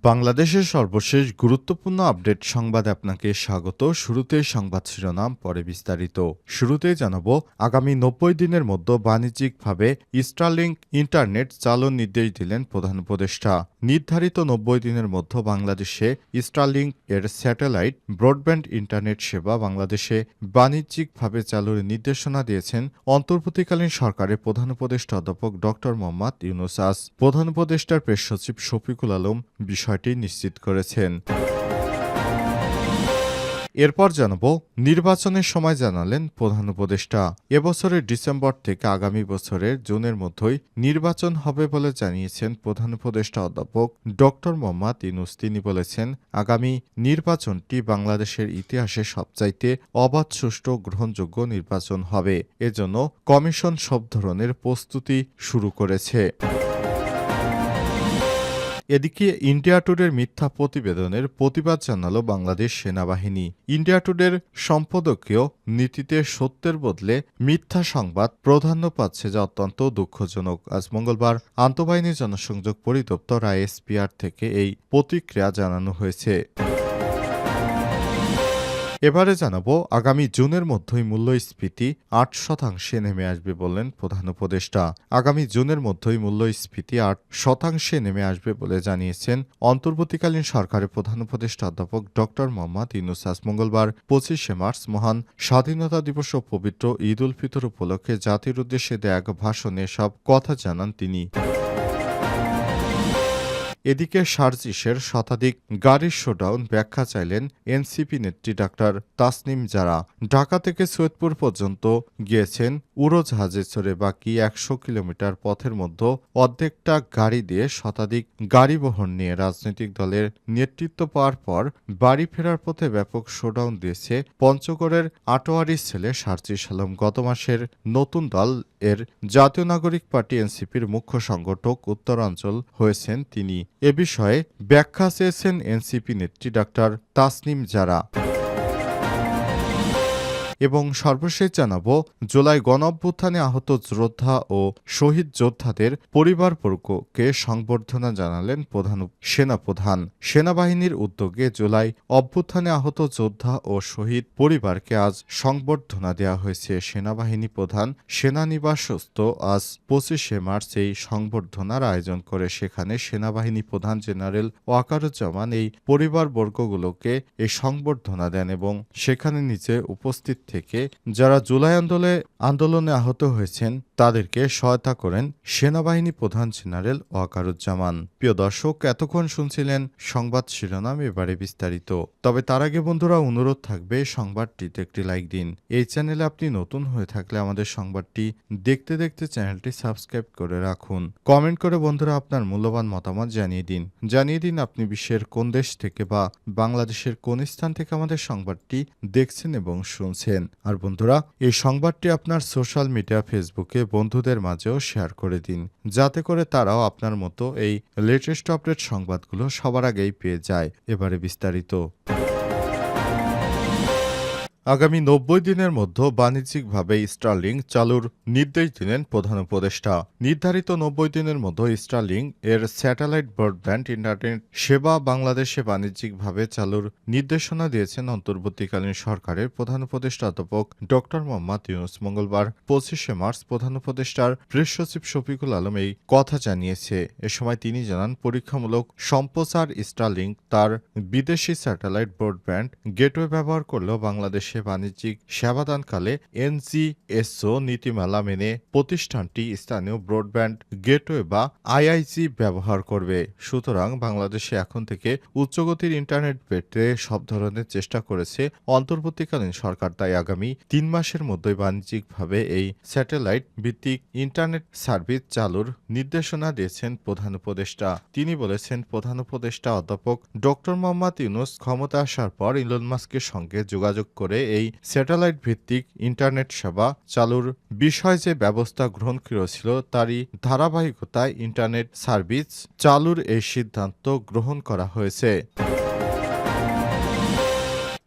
বাংলাদেশের সর্বশেষ গুরুত্বপূর্ণ আপডেট সংবাদে আপনাকে স্বাগত। শুরুতে সংবাদ শিরোনাম, পরে বিস্তারিত। শুরুতেই জানাব, আগামী নব্বই দিনের মধ্যে বাণিজ্যিকভাবে স্টারলিংক ইন্টারনেট চালুর নির্দেশ দিলেন প্রধান উপদেষ্টা। নির্ধারিত নব্বই দিনের মধ্যে বাংলাদেশে স্টারলিংক এর স্যাটেলাইট ব্রডব্যান্ড ইন্টারনেট সেবা বাংলাদেশে বাণিজ্যিকভাবে চালুর নির্দেশনা দিয়েছেন অন্তর্বর্তীকালীন সরকারের প্রধান উপদেষ্টা অধ্যাপক ড মোহাম্মদ ইউনুসাস প্রধান উপদেষ্টার প্রেস সচিব শফিকুল আলম বিষয়টি নিশ্চিত করেছেন। এরপর জানাব, নির্বাচনের সময় জানালেন প্রধান উপদেষ্টা। এবছরের ডিসেম্বর থেকে আগামী বছরের জুনের মধ্যেই নির্বাচন হবে বলে জানিয়েছেন প্রধান উপদেষ্টা অধ্যাপক ড মোহাম্মদ ইনুস তিনি বলেছেন, আগামী নির্বাচনটি বাংলাদেশের ইতিহাসে সবচাইতে অবাধ, সুষ্ঠু, গ্রহণযোগ্য নির্বাচন হবে। এজন্য কমিশন সব ধরনের প্রস্তুতি শুরু করেছে। এদিকে ইন্ডিয়া টুডের মিথ্যা প্রতিবেদনের প্রতিবাদ জানালো বাংলাদেশ সেনাবাহিনী। ইন্ডিয়া টুডের সম্পাদকীয় নীতিতে সত্যের বদলে মিথ্যা সংবাদ প্রাধান্য পাচ্ছে যা অত্যন্ত দুঃখজনক। আজ মঙ্গলবার আন্তঃবাহিনী জনসংযোগ পরিদপ্তর আইএসপিআর থেকে এই প্রতিক্রিয়া জানানো হয়েছে। এবারে জানাব, আগামী জুনের মধ্যেই মূল্যস্ফীতি আট শতাংশে নেমে আসবে বললেন প্রধান উপদেষ্টা। আগামী জুনের মধ্যেই মূল্যস্ফীতি আট শতাংশে নেমে আসবে বলে জানিয়েছেন অন্তর্বর্তীকালীন সরকারের প্রধান উপদেষ্টা অধ্যাপক ড। মোহাম্মদ ইনুসাস মঙ্গলবার, পঁচিশে মার্চ, মহান স্বাধীনতা দিবস ও পবিত্র ঈদ উল ফিতর উপলক্ষে জাতির উদ্দেশ্যে দেয়া এক ভাষণে সব কথা জানান তিনি। এদিকে সার্জিসের শতাধিক গাড়ির শোডাউন ব্যাখ্যা চাইলেন এনসিপি নেত্রী ডাক্তার তাসনিম যারা ঢাকা থেকে সৈয়দপুর পর্যন্ত গিয়েছেন উড়োজাহাজে চড়ে বাকি একশো কিলোমিটার পথের মধ্যে অর্ধেকটা গাড়ি দিয়ে শতাধিক গাড়ি বহন নিয়ে রাজনৈতিক দলের নেতৃত্ব পাওয়ার পর বাড়ি ফেরার পথে ব্যাপক শোডাউন দিয়েছে পঞ্চগড়ের আটোয়ারির ছেলে সার্জিস আলম। গত মাসের নতুন দল এর জাতীয় নাগরিক পার্টি এনসিপির মুখ্য সংগঠক উত্তরাঞ্চল হয়েছেন তিনি। এ বিষয়ে ব্যাখ্যা চেয়েছেন এনসিপি নেত্রী ডাক্তার তাসনিম জারা। এবং সর্বশেষ জানাব জুলাই গণঅভ্যুত্থানে আহত যোদ্ধা ও শহীদ যোদ্ধাদের পরিবারবর্গকে সংবর্ধনা জানালেন প্রধান সেনাপ্রধান। সেনাবাহিনীর উদ্যোগে জুলাই অভ্যুত্থানে আহত যোদ্ধা ও শহীদ পরিবারকে আজ সংবর্ধনা দেওয়া হয়েছে। সেনাবাহিনী প্রধান সেনানিবাসস্থ আজ পঁচিশে মার্চ এই সংবর্ধনার আয়োজন করে। সেখানে সেনাবাহিনী প্রধান জেনারেল ওয়াকারুজ্জামান এই পরিবারবর্গগুলোকে এই সংবর্ধনা দেন এবং সেখানে নিচে উপস্থিত থেকে যারা জুলাই আন্দোলনে আন্দোলনে আহত হয়েছেন, তাদেরকে সহায়তা করেন সেনাবাহিনী প্রধান জেনারেল ওয়াকারুজ্জামান। প্রিয় দর্শক, এতক্ষণ শুনছিলেন সংবাদ শিরোনাম, এবারে বিস্তারিত। তবে তার আগে বন্ধুরা, অনুরোধ থাকবে সংবাদটিতে একটি লাইক দিন। এই চ্যানেলে আপনি নতুন হয়ে থাকলে আমাদের সংবাদটি দেখতে দেখতে চ্যানেলটি সাবস্ক্রাইব করে রাখুন। কমেন্ট করে বন্ধুরা আপনার মূল্যবান মতামত জানিয়ে দিন। জানিয়ে দিন আপনি বিশ্বের কোন দেশ থেকে বা বাংলাদেশের কোন স্থান থেকে আমাদের সংবাদটি দেখছেন এবং শুনছেন। আর বন্ধুরা, এই সংবাদটি আপনার সোশ্যাল মিডিয়া ফেসবুকে বন্ধুদের মাঝেও শেয়ার করে দিন, যাতে করে তারাও আপনার মতো এই লেটেস্ট আপডেট সংবাদগুলো সবার আগেই পেয়ে যায়। এবারে বিস্তারিত। আগামী নব্বই দিনের মধ্যে বাণিজ্যিকভাবে স্টারলিং চালুর নির্দেশ দিলেন প্রধান উপদেষ্টা। নির্ধারিত নব্বই দিনের মধ্যে স্টারলিং এর স্যাটেলাইট ব্রডব্যান্ড ইন্টারনেট সেবা বাংলাদেশে বাণিজ্যিকভাবে চালুর নির্দেশনা দিয়েছেন অন্তর্বর্তীকালীন সরকারের প্রধান উপদেষ্টা অধ্যাপক ড মোহাম্মদ ইউনুস। মঙ্গলবার পঁচিশে মার্চ প্রধান উপদেষ্টার প্রেস সচিব শফিকুল আলম এই কথা জানিয়েছে। এ সময় তিনি জানান, পরীক্ষামূলক সম্প্রচার স্টারলিং তার বিদেশি স্যাটেলাইট ব্রডব্যান্ড গেটওয়ে ব্যবহার করলেও বাংলাদেশ বাংলাদেশে বাণিজ্যিক সেবাদানকালে এনজিএসও নীতিমালা মেনে প্রতিষ্ঠানটি স্থানীয় ব্রডব্যান্ড গেটওয়ে বা আইআইজি ব্যবহার করবে। সুতরাং বাংলাদেশে এখন থেকে উচ্চগতির ইন্টারনেট পেতে সব ধরনের চেষ্টা করেছে অন্তর্বর্তীকালীন সরকার। তাই আগামী তিন মাসের মধ্যেই বাণিজ্যিকভাবে এই স্যাটেলাইট ভিত্তিক ইন্টারনেট সার্ভিস চালুর নির্দেশনা দিয়েছেন প্রধান উপদেষ্টা। তিনি বলেছেন, প্রধান উপদেষ্টা অধ্যাপক ডক্টর মোহাম্মদ ইউনুস ক্ষমতা আসার পর ইলন মাস্কের সঙ্গে যোগাযোগ করে এই স্যাটেলাইট ভিত্তিক ইন্টারনেট সেবা চালুর বিষয় যে ব্যবস্থা গ্রহণ করেছিল তারই ধারাবাহিকতায় ইন্টারনেট সার্ভিস চালুর এই সিদ্ধান্ত গ্রহণ করা হয়েছে।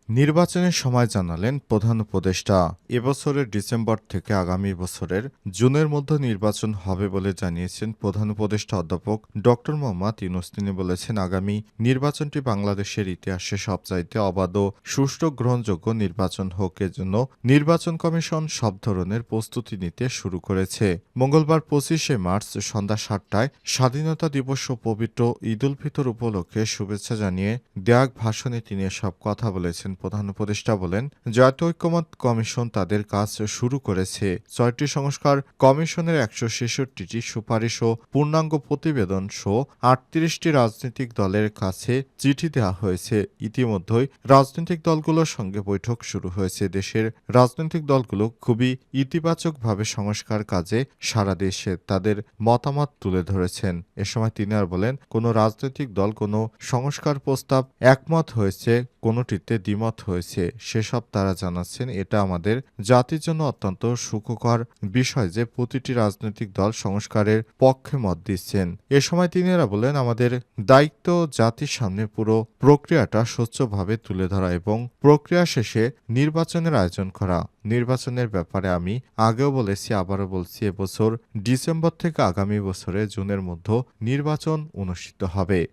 নির্বাচনের সময় জানালেন প্রধান উপদেষ্টা। এবছরের ডিসেম্বর থেকে আগামী বছরের জুনের মধ্যে নির্বাচন হবে বলে জানিয়েছেন প্রধান উপদেষ্টা অধ্যাপক ড মোহাম্মদ ইউনুস। তিনি বলেছেন, আগামী নির্বাচনটি বাংলাদেশের ইতিহাসে সবচাইতে অবাধ ও সুষ্ঠু গ্রহণযোগ্য নির্বাচন হোক। এজন্য নির্বাচন কমিশন সব ধরনের প্রস্তুতি নিতে শুরু করেছে। মঙ্গলবার পঁচিশে মার্চ সন্ধ্যা সাতটায় স্বাধীনতা দিবস ও পবিত্র ঈদ উল ফিতর উপলক্ষে শুভেচ্ছা জানিয়ে দেয়াক ভাষণে তিনি সব কথা বলেছেন। প্রধান উপদেষ্টা বলেন, জাতীয় ঐক্যমত কমিশন তাদের কাজ শুরু করেছে। ছয়টি সংস্কার কমিশনের একশো ছেষট্টিটি সুপারিশ ও পূর্ণাঙ্গ প্রতিবেদন সহ আটত্রিশটি রাজনৈতিক দলের কাছে চিঠি দেওয়া হয়েছে। ইতিমধ্যেই রাজনৈতিক দলগুলোর সঙ্গে বৈঠক শুরু হয়েছে। দেশের রাজনৈতিক দলগুলো খুবই ইতিবাচকভাবে সংস্কার কাজে সারা দেশে তাদের মতামত তুলে ধরেছেন। এ সময় তিনি আর বলেন, কোনো রাজনৈতিক দল, কোনো সংস্কার প্রস্তাব একমত হয়েছে, কোনোটিতে দ্বিমত হয়েছে, সেসব তারা জানাচ্ছেন। এটা আমাদের জাতির জন্য অত্যন্ত সুখকর বিষয় যে প্রতিটি রাজনৈতিক দল সংস্কারের পক্ষে মত দিচ্ছেন। এ সময় তিনি এরা বলেন, আমাদের দায়িত্ব জাতির সামনে পুরো প্রক্রিয়াটা স্বচ্ছভাবে তুলে ধরা এবং প্রক্রিয়া শেষে নির্বাচনের আয়োজন করা। নির্বাচনের ব্যাপারে আমি আগেও বলেছি, আবারও বলছি, এবছর ডিসেম্বর থেকে আগামী বছরে জুনের মধ্যে নির্বাচন অনুষ্ঠিত হবে।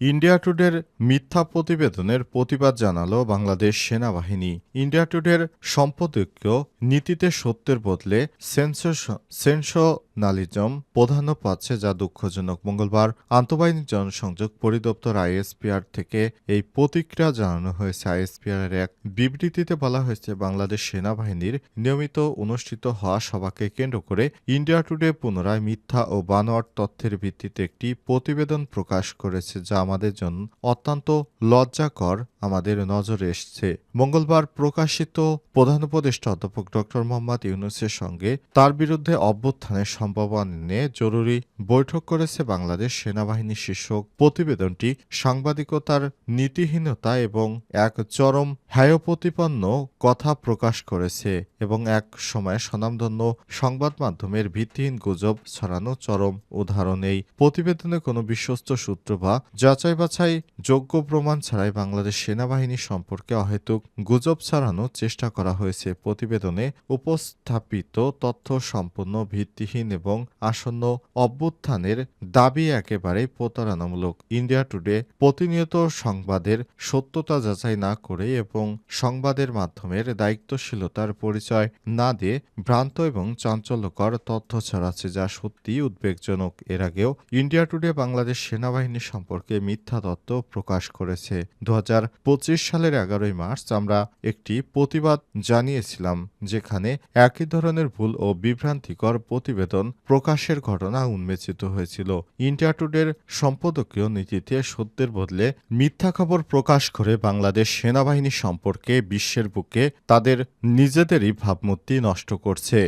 ইন্ডিয়া টুডের মিথ্যা প্রতিবেদনের প্রতিবাদ জানালো বাংলাদেশ সেনাবাহিনী। ইন্ডিয়া টুডের সম্পাদকীয় নীতিতে সত্যের বদলে সেন্সনালিজম প্রাধান্য পাচ্ছে যা দুঃখজনক। মঙ্গলবার আন্তঃবাহিনী জনসংযোগ পরিদপ্তর আইএসপিআর থেকে এই প্রতিক্রিয়া জানানো হয়েছে। আইএসপিআর এর এক বিবৃতিতে বলা হয়েছে, বাংলাদেশ সেনাবাহিনীর নিয়মিত অনুষ্ঠিত হওয়া সভাকে কেন্দ্র করে ইন্ডিয়া টুডে পুনরায় মিথ্যা ও বানোয়ার তথ্যের ভিত্তিতে একটি প্রতিবেদন প্রকাশ করেছে, যা আমাদের জন্য অত্যন্ত লজ্জাকর আমাদের নজরে এসছে। মঙ্গলবার প্রকাশিত প্রধান উপদেষ্টা অধ্যাপক ড. মোহাম্মদ ইউনুসের সঙ্গে তার বিরুদ্ধে অভ্যুত্থানের সম্ভাবনা নিয়ে জরুরি বৈঠক করেছে বাংলাদেশ সেনাবাহিনী শীর্ষক প্রতিবেদনটি। সাংবাদিকতার নীতিহীনতা এবং এক চরম হ্যায়প্রতিপন্ন কথা প্রকাশ করেছে এবং এক সময় স্বনামধন্য সংবাদ মাধ্যমের ভিত্তিহীন গুজব ছড়ানো চরম উদাহরণ এই প্রতিবেদনে কোনো বিশ্বস্ত সূত্র বা যাচাই বাছাই যোগ্য প্রমাণ ছাড়াই বাংলাদেশ সেনাবাহিনী সম্পর্কে অহেতুক গুজব ছড়ানোর চেষ্টা করা হয়েছে। প্রতিবেদনে উপস্থাপিত তথ্য সম্পূর্ণ ভিত্তিহীন এবং আসন্ন অভ্যুত্থানের দাবি একেবারেই প্রতারণামূলক। ইন্ডিয়া টুডে প্রতিনিয়ত সংবাদের সত্যতা যাচাই না করে এবং সংবাদের মাধ্যমের দায়িত্বশীলতার পরিচয় না দিয়ে ভ্রান্ত এবং চাঞ্চল্যকর তথ্য ছড়াচ্ছে যা সত্যিই উদ্বেগজনক। এর আগেও ইন্ডিয়া টুডে বাংলাদেশ সেনাবাহিনী সম্পর্কে মিথ্যা তথ্য প্রকাশ করেছে। দু হাজার সালের এগারোই মার্চ আমরা একটি প্রতিবাদ জানিয়েছিলাম, যেখানে একই ধরনের ভুল ও বিভ্রান্তিকর প্রতিবেদন প্রকাশের ঘটনা উন্মেচিত হয়েছিল। ইন্ডিয়া টুডের সম্পাদকীয় নীতিতে সত্যের বদলে মিথ্যা খবর প্রকাশ করে বাংলাদেশ সেনাবাহিনী সম্পর্কে বিশ্বের বুকে তাদের নিজেদেরই ভাবমূর্তি নষ্ট করছে।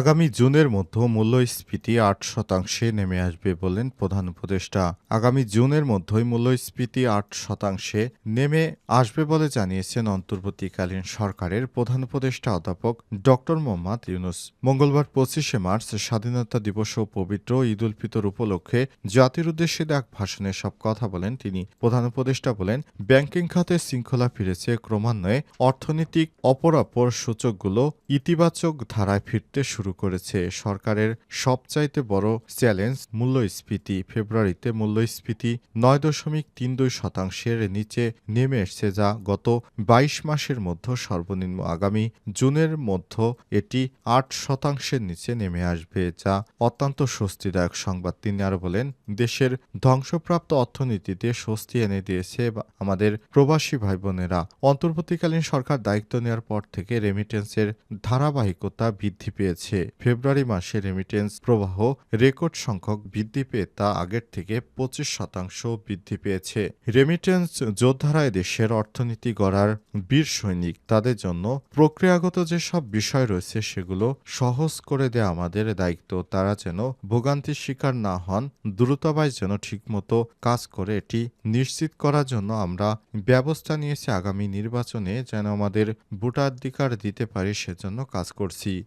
আগামী জুনের মধ্যে মূল্যস্ফীতি আট শতাংশে নেমে আসবে বলেন প্রধান উপদেষ্টা। আগামী জুনের মধ্যেই মূল্যস্ফীতি আট শতাংশে নেমে আসবে বলে জানিয়েছেন অন্তর্বর্তীকালীন সরকারের প্রধান উপদেষ্টা অধ্যাপক ড মোহাম্মদ ইউনুস। মঙ্গলবার পঁচিশে মার্চ স্বাধীনতা দিবস ও পবিত্র ঈদ উল ফিতর উপলক্ষে জাতির উদ্দেশ্যে এক ভাষণে সব কথা বলেন তিনি। প্রধান উপদেষ্টা বলেন, ব্যাংকিং খাতে শৃঙ্খলা ফিরেছে, ক্রমান্বয়ে অর্থনৈতিক অপরাপর সূচকগুলো ইতিবাচক ধারায় ফিরতে শুরু করেছে। সরকারের সবচাইতে বড় চ্যালেঞ্জ মূল্যস্ফীতি। ফেব্রুয়ারিতে মূল্যস্ফীতি নয় দশমিক তিন দুই শতাংশের নিচে নেমে এসছে যা গত বাইশ মাসের মধ্যে সর্বনিম্ন। আগামী জুনের মধ্যে এটি আট শতাংশের নিচে নেমে আসবে, যা অত্যন্ত স্বস্তিদায়ক সংবাদ। তিনি আরও বলেন, দেশের ধ্বংসপ্রাপ্ত অর্থনীতিতে স্বস্তি এনে দিয়েছে আমাদের প্রবাসী ভাই বোনেরা অন্তর্বর্তীকালীন সরকার দায়িত্ব নেওয়ার পর থেকে রেমিটেন্সের ধারাবাহিকতা বৃদ্ধি পেয়েছে। ফেব্রুয়ারি মাসে রেমিটেন্স প্রবাহ রেকর্ড সংখ্যক বৃদ্ধি পেয়ে তা আগের থেকে পঁচিশ শতাংশ বৃদ্ধি পেয়েছে। রেমিটেন্স যোদ্ধারা দেশের অর্থনীতি গড়ার বীর সৈনিক। তাদের জন্য প্রক্রিয়াগত যেসব বিষয় রয়েছে, সেগুলো সহজ করে দেয়া আমাদের দায়িত্ব। তারা যেন ভোগান্তির শিকার না হন দ্রুতবায় যেন ঠিকমতো কাজ করে, এটি নিশ্চিত করার জন্য আমরা ব্যবস্থা নিয়েছি। আগামী নির্বাচনে যেন আমাদের ভোটাধিকার দিতে পারি, সেজন্য কাজ করছি।